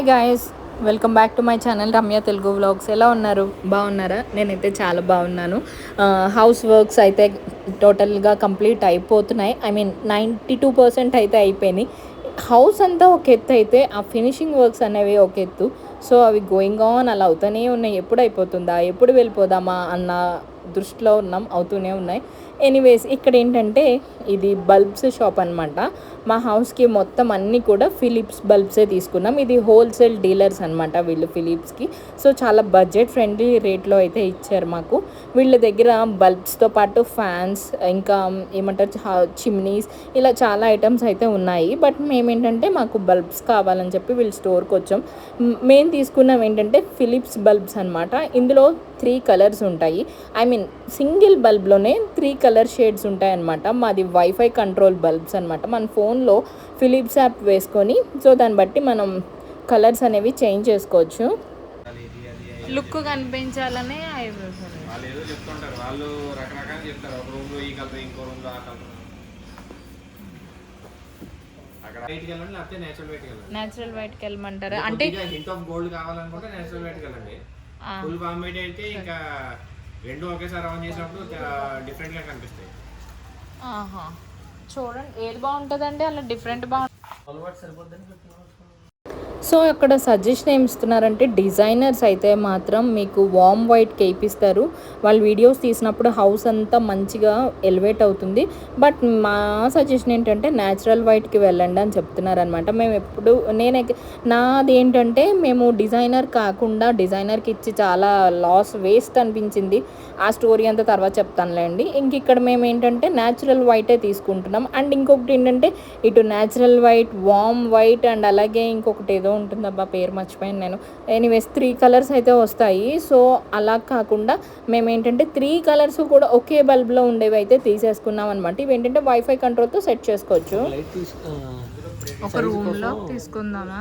Hi guys welcome back to my channel Ramya Telugu vlogs. ఎలా ఉన్నారు? బాగున్నారా? నేనైతే చాలా బాగున్నాను. హౌస్ వర్క్స్ అయితే టోటల్గా కంప్లీట్ అయిపోతున్నాయి. I mean ninety two percent అయితే అయిపోయినాయి. హౌస్ అంతా ఒక ఎత్తు అయితే ఆ ఫినిషింగ్ వర్క్స్ అనేవి ఒక ఎత్తు. సో అవి గోయింగ్ ఆన్ అలా అవుతూనే ఉన్నాయి. ఎప్పుడు అయిపోతుందా? ఎప్పుడు వెళ్ళిపోదామా? అన్న దృష్టిలో ఉన్నాం అవుతూనే ఉన్నాయి. ఎనీవేస్ ఇక్కడ ఏంటంటే ఇది బల్బ్స్ షాప్ అనమాట మా హౌస్కి మొత్తం అన్నీ కూడా ఫిలిప్స్ బల్బ్సే తీసుకున్నాం. ఇది హోల్సేల్ డీలర్స్ అనమాట వీళ్ళు ఫిలిప్స్కి సో చాలా బడ్జెట్ ఫ్రెండ్లీ రేట్లో అయితే ఇచ్చారు మాకు. వీళ్ళ దగ్గర బల్బ్స్తో పాటు ఫ్యాన్స్ ఇంకా ఏమంటారు చిమ్నీస్ ఇలా చాలా ఐటమ్స్ అయితే ఉన్నాయి. బట్ మేమేంటంటే మాకు బల్బ్స్ కావాలని చెప్పి వీళ్ళు స్టోర్కి వచ్చాం. మేము తీసుకున్నాం ఏంటంటే ఫిలిప్స్ బల్బ్స్ అనమాట ఇందులో త్రీ కలర్స్ ఉంటాయి. ఐ మీన్ సింగిల్ బల్బ్లోనే త్రీ కలర్ షేడ్స్ ఉంటాయి అనమాట మాది వైఫై కంట్రోల్ బల్బ్స్ అనమాట మన ఫోన్లో ఫిలిప్స్ యాప్ వేసుకొని సో దాన్ని బట్టి మనం కలర్స్ అనేవి చేంజ్ చేసుకోవచ్చు. లుక్ కనిపించాలనే వాళ్ళు ఏదో చెప్తుంటారు. వాళ్ళు రకరకాలు చెప్తారు. ఒక రూమ్లో ఈ కలర్ ఇంకో రూమ్లో ఆ కలర్. అక్కడ వైట్కి వెళ్ళండి లేకపోతే నేచురల్ వైట్కి వెళ్ళమంటారా? అంటే హింట్ ఆఫ్ గోల్డ్ కావాలనుకుంటే నేచురల్ వైట్కి వెళ్ళండి. ఫుల్ బాంబ్ వైట్ అయితే ఇంకా రెండు ఒకేసారి ఆన్ చేసినప్పుడు డిఫరెంట్గా కనిపిస్తాయి. ఆహా. చూడండి ఏది బాగుంటుందండి? అలా డిఫరెంట్ బాగుంటుంది సో అక్కడ సజెషన్ ఏమి ఇస్తున్నారంటే డిజైనర్స్ అయితే మాత్రం మీకు వామ్ వైట్కి వేయిస్తారు వాళ్ళు వీడియోస్ తీసినప్పుడు హౌస్ అంతా మంచిగా ఎలివేట్ అవుతుంది. బట్ మా సజెషన్ ఏంటంటే న్యాచురల్ వైట్కి వెళ్ళండి అని చెప్తున్నారు అనమాట మేము ఎప్పుడు నేనే నాది ఏంటంటే మేము డిజైనర్ కాకుండా డిజైనర్కి ఇచ్చి చాలా లాస్ వేస్ట్ అనిపించింది. ఆ స్టోరీ అంతా తర్వాత చెప్తానులేండి. ఇంక ఇక్కడ మేము ఏంటంటే న్యాచురల్ వైటే తీసుకుంటున్నాం. అండ్ ఇంకొకటి ఏంటంటే ఇటు natural white warm white and అలాగే ఇంకొకటి ఏదో ఉంటుందబ్బా పేరు మర్చిపోయాను నేను. ఎనీవేస్ త్రీ కలర్స్ అయితే వస్తాయి. సో అలా కాకుండా మేము ఏంటంటే త్రీ కలర్స్ కూడా ఒకే బల్బ్లో ఉండేవి అయితే తీసేసుకున్నాం అనమాట ఇవి ఏంటంటే వైఫై కంట్రోల్తో సెట్ చేసుకోవచ్చు. ఒక రూమ్లో తీసుకుందామా.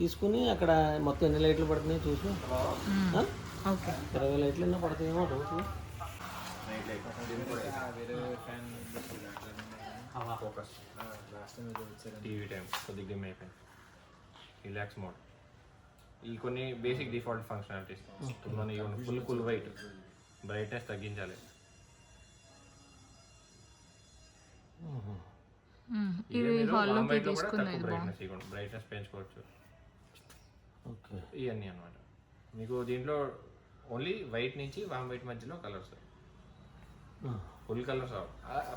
తీసుకుని అక్కడ మొత్తం ఎన్ని లైట్లు పడుతున్నాయి చూసి. ఇరవై లైట్లు ఎన్నో పడతాయేమో రోజు ఫోకస్. టీవీ టైం కొద్దిగా రిలాక్స్ మోడ్ ఈ కొన్ని బేసిక్ డిఫాల్ట్ ఫంక్షనాలిటీస్ మన ఫుల్ ఫుల్ వైట్ బ్రైట్నెస్ తగ్గించాలి. ఇవి బ్రైట్నెస్ పెంచుకోవచ్చు. ఓకే. ఇవన్నీ అన్నమాట. మీకు దీంట్లో ఓన్లీ వైట్ నుంచి వామ్ వైట్ మధ్యలో colours full colours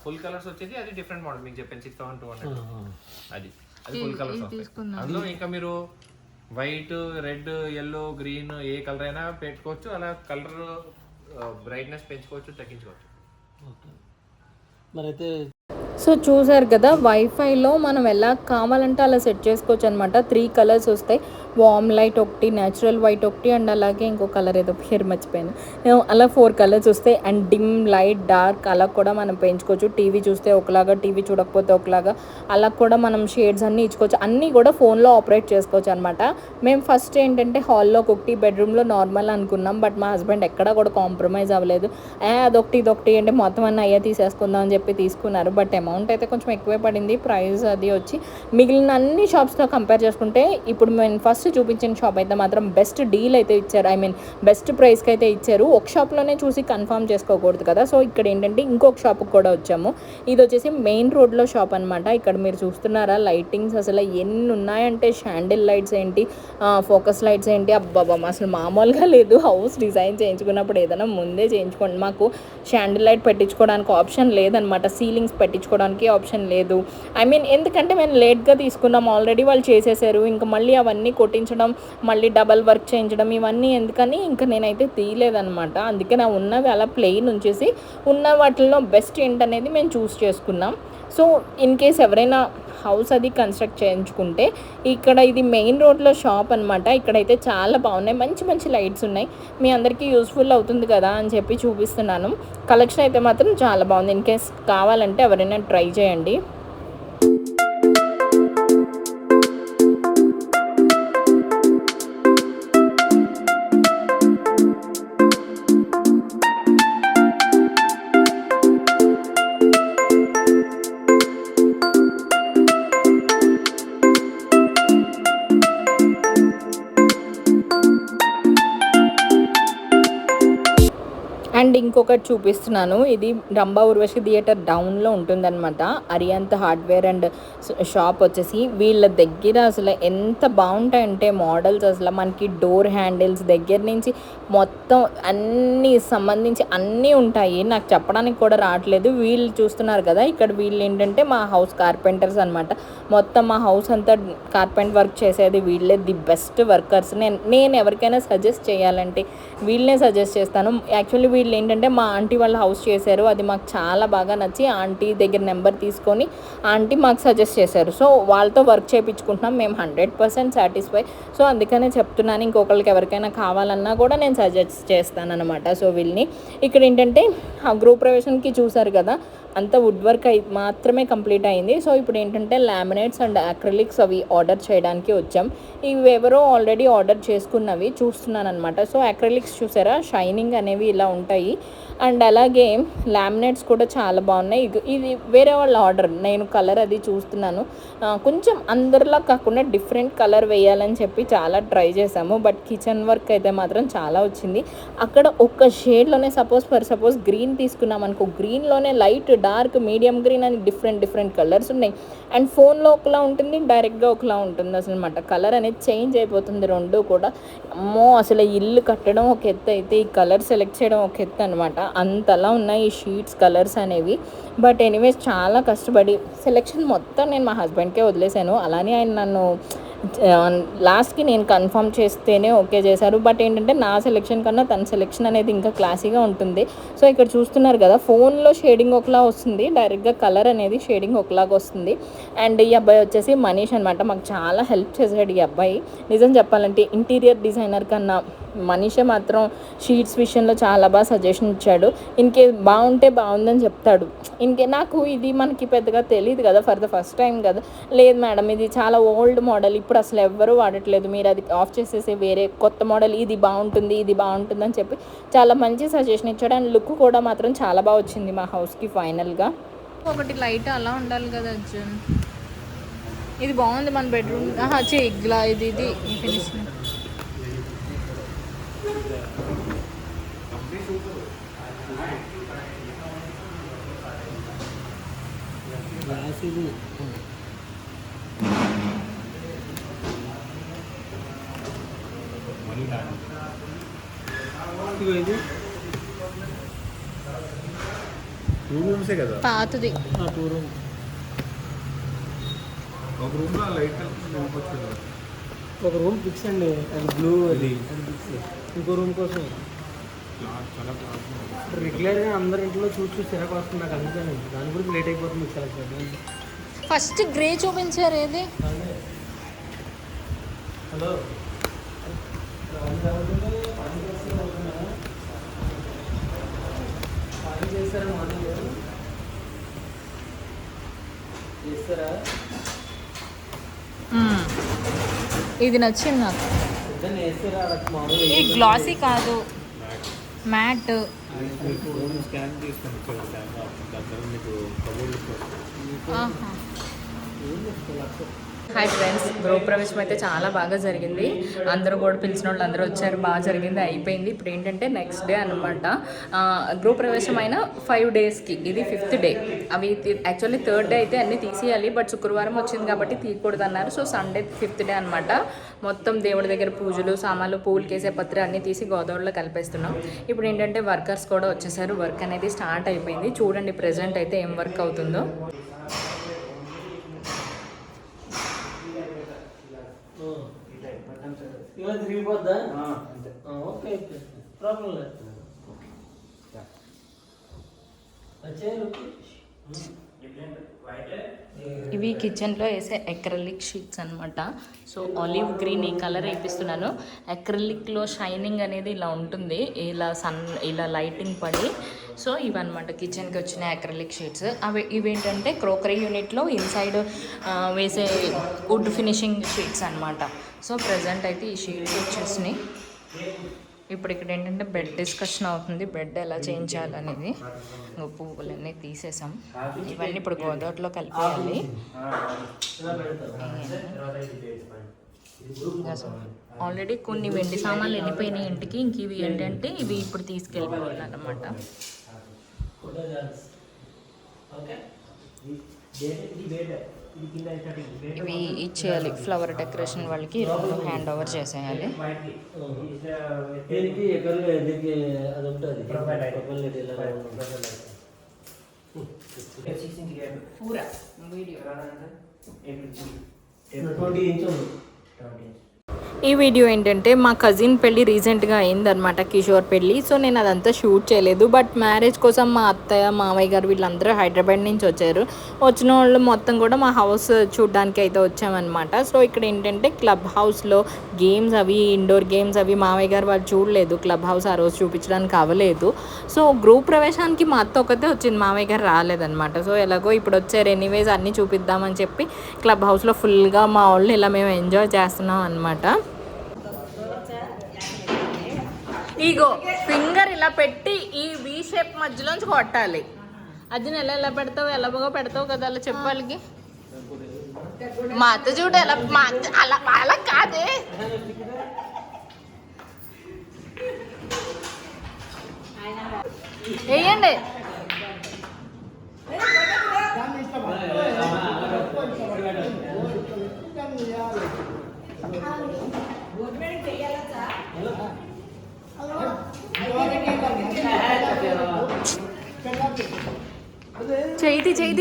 full colours వచ్చేసి అది డిఫరెంట్ మోడల్ మీకు చెప్పాను సిక్స్ థౌసండ్ టూ హండ్రెడ్ అది. అది ఫుల్ కలర్స్ వస్తాయి. అందులో ఇంకా మీరు వైట్ రెడ్ ఎల్లో గ్రీన్ ఏ కలర్ అయినా పెట్టుకోవచ్చు. అలా కలర్ బ్రైట్నెస్ పెంచుకోవచ్చు తగ్గించుకోవచ్చు. ఓకే. మరి అయితే సో చూసారు కదా వైఫైలో మనం ఎలా కావాలంటే అలా సెట్ చేసుకోవచ్చు అనమాట త్రీ కలర్స్ వస్తాయి. వామ్ లైట్ ఒకటి న్యాచురల్ వైట్ ఒకటి అండ్ అలాగే ఇంకో కలర్ ఏదో పేరు మర్చిపోయాను. అలా ఫోర్ కలర్స్ వస్తాయి. అండ్ డిమ్ లైట్ డార్క్ అలా కూడా మనం పెంచుకోవచ్చు. టీవీ చూస్తే ఒకలాగా టీవీ చూడకపోతే ఒకలాగా అలా కూడా మనం షేడ్స్ అన్నీ ఇచ్చుకోవచ్చు. అన్నీ కూడా ఫోన్లో ఆపరేట్ చేసుకోవచ్చు అనమాట మేము ఫస్ట్ ఏంటంటే హాల్లో ఒకటి బెడ్రూమ్లో నార్మల్ అనుకున్నాం. బట్ మా హస్బెండ్ ఎక్కడ కూడా కాంప్రమైజ్ అవ్వలేదు. ఏ అదొకటి ఇదొకటి అంటే మొత్తం అన్నీ అయ్యా తీసేసుకుందాం అని చెప్పి తీసుకున్నారు. బట్ అమౌంట్ అయితే కొంచెం ఎక్కువే పడింది. ప్రైస్ అది వచ్చి మిగిలిన అన్ని షాప్స్తో కంపేర్ చేసుకుంటే ఇప్పుడు మేము ఫస్ట్ చూపించిన షాప్ అయితే మాత్రం బెస్ట్ డీల్ అయితే ఇచ్చారు. ఐ మీన్ బెస్ట్ ప్రైస్కి అయితే ఇచ్చారు. ఒక షాప్లోనే చూసి కన్ఫర్మ్ చేసుకోకూడదు కదా. సో ఇక్కడ ఏంటంటే ఇంకొక షాప్కి కూడా వచ్చాము. ఇది వచ్చేసి మెయిన్ రోడ్లో షాప్ అనమాట ఇక్కడ మీరు చూస్తున్నారా లైటింగ్స్ అసలు ఎన్ని ఉన్నాయంటే షాండిల్ లైట్స్ ఏంటి ఫోకస్ లైట్స్ ఏంటి? అబ్బాబా అసలు మామూలుగా లేదు. హౌస్ డిజైన్ చేయించుకున్నప్పుడు ఏదైనా ముందే చేయించుకోండి. మాకు షాండిల్ లైట్ పెట్టించుకోవడానికి ఆప్షన్ లేదనమాట సీలింగ్స్ పెట్టించుకోవడానికి ఆప్షన్ లేదు. ఐ మీన్ ఎందుకంటే మేము లేట్గా తీసుకున్నాం. ఆల్రెడీ వాళ్ళు చేసేసారు. ఇంకా మళ్ళీ అవన్నీ కొట్టించడం మళ్ళీ డబల్ వర్క్ చేయించడం ఇవన్నీ ఎందుకని ఇంకా నేనైతే తీయలేదనమాట అందుకే నా ఉన్నవి అలా ప్లెయిన్ ఉంచేసి ఉన్న వాటిల్లో బెస్ట్ ఏంటనేది మేము చూస్ చేసుకున్నాం. సో ఇన్ కేస్ ఎవరైనా హౌస్ అది కన్స్ట్రక్ట్ చేయించుకుంటే ఇక్కడ ఇది మెయిన్ రోడ్లో షాప్ అనమాట ఇక్కడైతే చాలా బాగున్నాయి. మంచి మంచి లైట్స్ ఉన్నాయి. మీ అందరికీ యూస్ఫుల్ అవుతుంది కదా అని చెప్పి చూపిస్తున్నాను. కలెక్షన్ అయితే మాత్రం చాలా బాగుంది. ఇన్ కేస్ కావాలంటే ఎవరైనా ట్రై చేయండి. అండ్ ఇంకొకటి చూపిస్తున్నాను. ఇది రంభా ఉర్వశి థియేటర్ డౌన్లో ఉంటుందన్నమాట. అరియంత హార్డ్వేర్ అండ్ షాప్ వచ్చేసి వీళ్ళ దగ్గర అసలు ఎంత బాగుంటాయంటే మోడల్స్ అసలు మనకి డోర్ హ్యాండిల్స్ దగ్గర నుంచి మొత్తం అన్ని సంబంధించి అన్నీ ఉంటాయి. నాకు చెప్పడానికి కూడా రావట్లేదు. వీళ్ళు చూస్తున్నారు కదా ఇక్కడ వీళ్ళు ఏంటంటే మా హౌస్ కార్పెంటర్స్ అనమాట మొత్తం మా హౌస్ అంతా కార్పెంట్ వర్క్ చేసేది వీళ్ళే. The best workers. నేను నేను ఎవరికైనా సజెస్ట్ చేయాలంటే వీళ్ళనే సజెస్ట్ చేస్తాను. యాక్చువల్లీ వీళ్ళు ఏంటంటే మా ఆంటీ వాళ్ళ హౌస్ చేశారు. అది మాకు చాలా బాగా నచ్చి ఆంటీ దగ్గర నెంబర్ తీసుకొని ఆంటీ మాకు సజెస్ట్ చేశారు. సో వాళ్ళతో వర్క్ చేయించుకుంటున్నాం. మేము హండ్రెడ్ పర్సెంట్ సాటిస్ఫై. సో అందుకనే చెప్తున్నాను ఇంకొకరికి ఎవరికైనా కావాలన్నా కూడా నేను సజెస్ట్ చేస్తాను అనమాట సో వీళ్ళని. ఇక్కడ ఏంటంటే ఆ గృహ చూశారు కదా అంతా వుడ్ వర్క్ అయి మాత్రమే కంప్లీట్ అయింది. సో ఇప్పుడు ఏంటంటే లామినేట్స్ అండ్ అక్రిలిక్స్ అవి ఆర్డర్ చేయడానికి వచ్చాం. ఇవి ఎవరో ఆల్రెడీ ఆర్డర్ చేసుకున్నవి చూస్తున్నాను అనమాట సో అక్రిలిక్స్ చూసారా? షైనింగ్ అనేవి ఇలా ఉంటాయి. అండ్ అలాగే లామినేట్స్ కూడా చాలా బాగున్నాయి. ఇది వేరే వాళ్ళ ఆర్డర్ నేను కలర్ అది చూస్తున్నాను. కొంచెం అందరిలా కాకుండా డిఫరెంట్ కలర్ వేయాలని చెప్పి చాలా ట్రై చేసాము బట్ కిచెన్ వర్క్ అయితే మాత్రం చాలా వచ్చింది. అక్కడ ఒక్క షేడ్లోనే సపోజ్ ఫర్ సపోజ్ గ్రీన్ తీసుకున్నాం అనుకో గ్రీన్లోనే లైట్ డార్క్ మీడియం గ్రీన్ అని డిఫరెంట్ డిఫరెంట్ కలర్స్ ఉన్నాయి. అండ్ ఫోన్లో ఒకలా ఉంటుంది డైరెక్ట్గా ఒకలా ఉంటుంది అసలు అనమాట కలర్ అనేది చేంజ్ అయిపోతుంది రెండు కూడా. అమ్మో అసలు ఇల్లు కట్టడం ఒక ఎత్తు అయితే ఈ కలర్ సెలెక్ట్ చేయడం ఒక ఎత్తు అనమాట అంతలా ఉన్నాయి ఈ షీట్స్ కలర్స్ అనేవి. బట్ ఎనీవేస్ చాలా కష్టపడి సెలెక్షన్ మొత్తం నేను మా హస్బెండ్కే వదిలేశాను. అలానే ఆయన నన్ను లాస్ట్కి నేను కన్ఫర్మ్ చేస్తేనే ఓకే చేశారు. బట్ ఏంటంటే నా సెలెక్షన్ కన్నా తన సెలెక్షన్ అనేది ఇంకా క్లాసీగా ఉంటుంది. సో ఇక్కడ చూస్తున్నారు కదా ఫోన్లో షేడింగ్ ఒకలా వస్తుంది. డైరెక్ట్గా కలర్ అనేది షేడింగ్ ఒకలాగా వస్తుంది. అండ్ ఈ అబ్బాయి వచ్చేసి మనీష్ అనమాట మాకు చాలా హెల్ప్ చేశాడు ఈ అబ్బాయి. నిజం చెప్పాలంటే ఇంటీరియర్ డిజైనర్ కన్నా మనీషే మాత్రం షీట్స్ విషయంలో చాలా బాగా సజెషన్ ఇచ్చాడు. ఇన్కే బాగుంటే బాగుందని చెప్తాడు. ఇన్కే నాకు ఇది మనకి పెద్దగా తెలియదు కదా ఫర్ ద ఫస్ట్ టైం కదా. లేదు మేడం ఇది చాలా ఓల్డ్ మోడల్. ఇప్పుడు అసలు ఎవ్వరూ వాడట్లేదు. మీరు అది ఆఫ్ చేసేసి వేరే కొత్త మోడల్ ఇది బాగుంటుంది ఇది బాగుంటుంది అని చెప్పి చాలా మంచి సజెషన్ ఇచ్చాడు. అండ్ లుక్ కూడా మాత్రం చాలా బాగా వచ్చింది మా హౌస్కి ఫైనల్గా ఒకటి లైట్ అలా ఉండాలి కదా అర్జున్. ఇది బాగుంది మన బెడ్రూమ్ చెగ్లా ఇది ఇది ఫినిషింగ్ గ్లాస్ ఇది. ఇది. టూ రూమ్సే కదా? పాతది. ఆ టూ రూమ్ ఒక లైట్ ఒక రూమ్ ఫిక్స్ అండి. అది బ్లూ అది. ఇంకో రూమ్ కోసం. రెగ్యులర్గా అందరి ఇంట్లో చూసి చూసి చిరాకు వస్తుంది నాకు అందుకని. దాని గురించి లేట్ అయిపోతుంది సెలెక్ట్ ఫస్ట్ గ్రే చూపించారు ఏది? హలో చేస్తారా మార్నింగ్ చేస్తారా ఇది నచ్చింది నాకు. ఇది గ్లాసీ కాదు. మ్యాట్. స్కాన్ హాయ్ ఫ్రెండ్స్ గృహప్రవేశం అయితే చాలా బాగా జరిగింది. అందరూ కూడా పిలిచిన వాళ్ళు అందరూ వచ్చారు. బాగా జరిగింది అయిపోయింది. ఇప్పుడు ఏంటంటే నెక్స్ట్ డే అనమాట గృహప్రవేశం అయిన ఫైవ్ డేస్కి ఇది ఫిఫ్త్ డే అవి యాక్చువల్లీ థర్డ్ డే అయితే అన్నీ తీసేయాలి. బట్ శుక్రవారం వచ్చింది కాబట్టి తీయకూడదు అన్నారు. సో సండే ఫిఫ్త్ డే అనమాట మొత్తం దేవుడి దగ్గర పూజలు సామాన్లు పూలు కేసే పత్రి అన్నీ తీసి గోదావరిలో కలిపేస్తున్నాం. ఇప్పుడు ఏంటంటే వర్కర్స్ కూడా వచ్చేసారు. వర్క్ అనేది స్టార్ట్ అయిపోయింది. చూడండి ప్రజెంట్ అయితే ఏం వర్క్ అవుతుందో. ఇలా తిరిగిపోద్దా? Okay okay. ప్రాబ్లం లేదు. వచ్చారు ఇవి కిచెన్లో వేసే అక్రలిక్ షీట్స్ అనమాట సో ఆలివ్ గ్రీన్ ఈ కలర్ వేపిస్తున్నాను. అక్రలిక్లో షైనింగ్ అనేది ఇలా ఉంటుంది. ఇలా సన్ ఇలా లైటింగ్ పడి. సో ఇవన్నమాట కిచెన్కి వచ్చిన అక్రలిక్ షీట్స్ అవి ఇవేంటంటే క్రోకరీ యూనిట్లో ఇన్సైడ్ వేసే వుడ్ ఫినిషింగ్ షీట్స్ అనమాట సో ప్రజెంట్ అయితే ఈ షీట్స్ వచ్చేసినాయి. ఇప్పుడు ఇక్కడ ఏంటంటే బెడ్ డిస్కషన్ అవుతుంది. బెడ్ ఎలా చేంజ్ చేయాలనేది పువ్వులన్నీ తీసేసాం. ఇవన్నీ ఇప్పుడు గోదావరిలో కలిపేయాలి. ఆల్రెడీ కొన్ని వెండి సామాన్లు వెళ్ళిపోయినాయి ఇంటికి. ఇంక ఇవి ఏంటంటే ఇవి ఇప్పుడు తీసుకెళ్ళిపోవాలన్నమాట ఇవి ఇచ్చేయాలి ఫ్లవర్ డెకరేషన్ వాళ్ళకి. రెండు హ్యాండ్ ఓవర్ చేసేయాలి. దీనికి ఎకర్లు దీనికి అది ఉంటుంది. ప్రొఫైల్ లైట్ ఇలా ఉంటుంది. Twenty inch. ఈ వీడియో ఏంటంటే మా కజిన్ పెళ్ళి రీసెంట్గా అయిందనమాట కిషోర్ పెళ్ళి. సో నేను అదంతా షూట్ చేయలేదు. బట్ మ్యారేజ్ కోసం మా అత్తయ్య మామయ్య గారు వీళ్ళందరూ హైదరాబాద్ నుంచి వచ్చారు. వచ్చిన వాళ్ళు మొత్తం కూడా మా హౌస్ చూడడానికి అయితే వచ్చామన్నమాట. సో ఇక్కడ ఏంటంటే క్లబ్ హౌస్లో గేమ్స్ అవి ఇండోర్ గేమ్స్ అవి మామయ్య గారు వాళ్ళు చూడలేదు. క్లబ్ హౌస్ ఆ రోజు చూపించడానికి అవ్వలేదు. సో గ్రూప్ ప్రవేశానికి మా అత్త ఒకతే వచ్చింది. మామయ్య గారు రాలేదనమాట సో ఎలాగో ఇప్పుడు వచ్చారు. ఎనీవేస్ అన్నీ చూపిద్దామని చెప్పి క్లబ్ హౌస్లో ఫుల్గా మా వాళ్ళు ఇలా మేము ఎంజాయ్ చేస్తున్నాం అనమాట ఇగో ఫింగర్ ఇలా పెట్టి ఈ వి షేప్ మధ్యలోంచి కొట్టాలి. అది ఎలా ఎలా పెడతావు ఎలాగో పెడతావు కదా అలా చెప్పాలికి? మా అత్త చూడు ఎలా మా అత్త అలా అలా కాదే. వేయండి. చేతి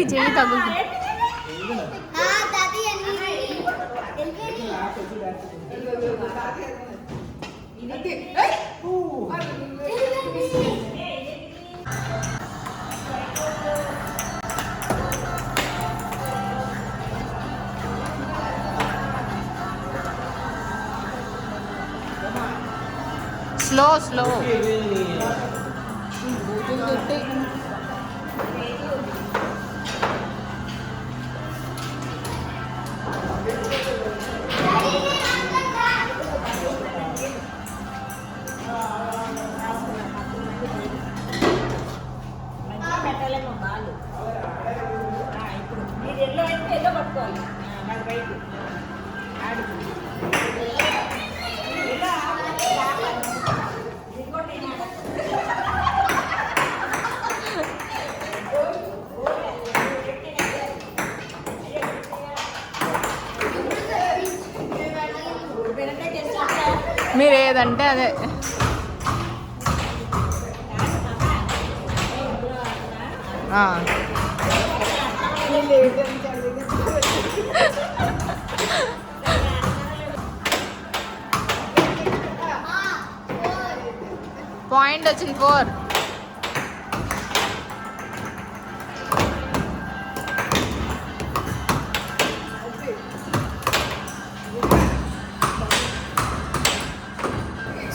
చేయి తగ్గు స్లో స్లో అంటే అదే. పాయింట్ వచ్చింది ఫోర్.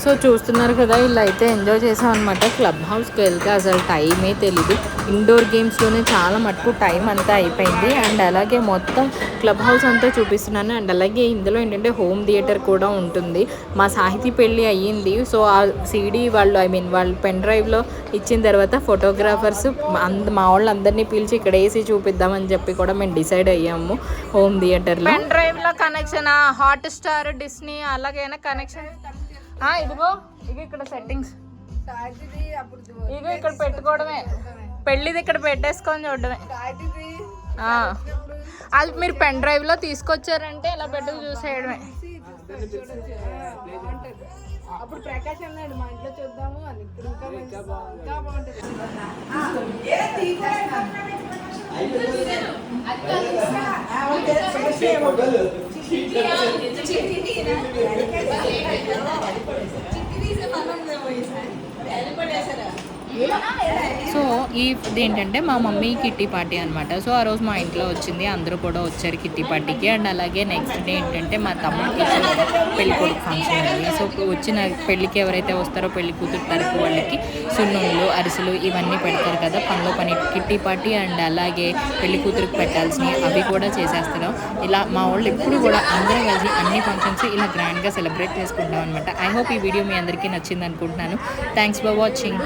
సో చూస్తున్నారు కదా ఇలా అయితే ఎంజాయ్ చేసాం అనమాట క్లబ్ హౌస్కి వెళ్తే అసలు టైమే తెలీదు. ఇండోర్ గేమ్స్లోనే చాలా మటుకు టైం అంతా అయిపోయింది. అండ్ అలాగే మొత్తం క్లబ్ హౌస్ అంతా చూపిస్తున్నాను. అండ్ అలాగే ఇందులో ఏంటంటే హోమ్ థియేటర్ కూడా ఉంటుంది. మా సాహితీ పెళ్ళి అయ్యింది. సో ఆ సీడీ వాళ్ళు ఐ మీన్ వాళ్ళు పెన్ డ్రైవ్లో ఇచ్చిన తర్వాత ఫోటోగ్రాఫర్స్ అంద మా వాళ్ళందరినీ పిలిచి ఇక్కడ వేసి చూపిద్దామని చెప్పి కూడా మేము డిసైడ్ అయ్యాము హోమ్ థియేటర్లో పెన్ డ్రైవ్లో కనెక్షన్ హాట్ స్టార్ డిస్నీ అలాగైనా కనెక్షన్ ఇదిగో ఇగో ఇక్కడ సెట్టింగ్స్ ఇగో ఇక్కడ పెట్టుకోవడమే. పెళ్ళిది ఇక్కడ పెట్టేసుకొని చూడడమే. ఆ. అది మీరు పెన్ డ్రైవ్లో తీసుకొచ్చారంటే ఇలా పెట్టుకు చూసేయడమే. అప్పుడు ప్రకాష్ అన్నాడు మా ఇంట్లో చూద్దాము అని. ఇప్పుడు ఇంకా ఇంకా బాగుంటుంది. చిట్టి తీసే పనులు ఈసారి వెళ్ళిపడేసారా సో ఈ ఇది ఏంటంటే మా మమ్మీ కిట్టి పార్టీ అనమాట సో ఆ రోజు మా ఇంట్లో వచ్చింది అందరూ కూడా వచ్చారు కిట్టి పార్టీకి. అండ్ అలాగే నెక్స్ట్ డే ఏంటంటే మా తమ్ముడికి పెళ్ళి కొడుకు ఫంక్షన్ ఉంది. సో వచ్చిన పెళ్ళికి ఎవరైతే వస్తారో పెళ్ళి కూతురు తరపు వాళ్ళకి సున్నుండ్లు అరిసెలు ఇవన్నీ పెడతారు కదా. పనిలో పని కిట్టి పార్టీ అండ్ అలాగే పెళ్ళి కూతురికి పెట్టాల్సినవి అవి కూడా చేసేస్తారు ఇలా మా వాళ్ళు ఎప్పుడు కూడా అందరం కలిసి అన్ని ఫంక్షన్స్ ఇలా గ్రాండ్గా సెలబ్రేట్ చేసుకుంటాం అనమాట ఐ హోప్ ఈ వీడియో మీ అందరికీ నచ్చింది అనుకుంటున్నాను. Thanks for watching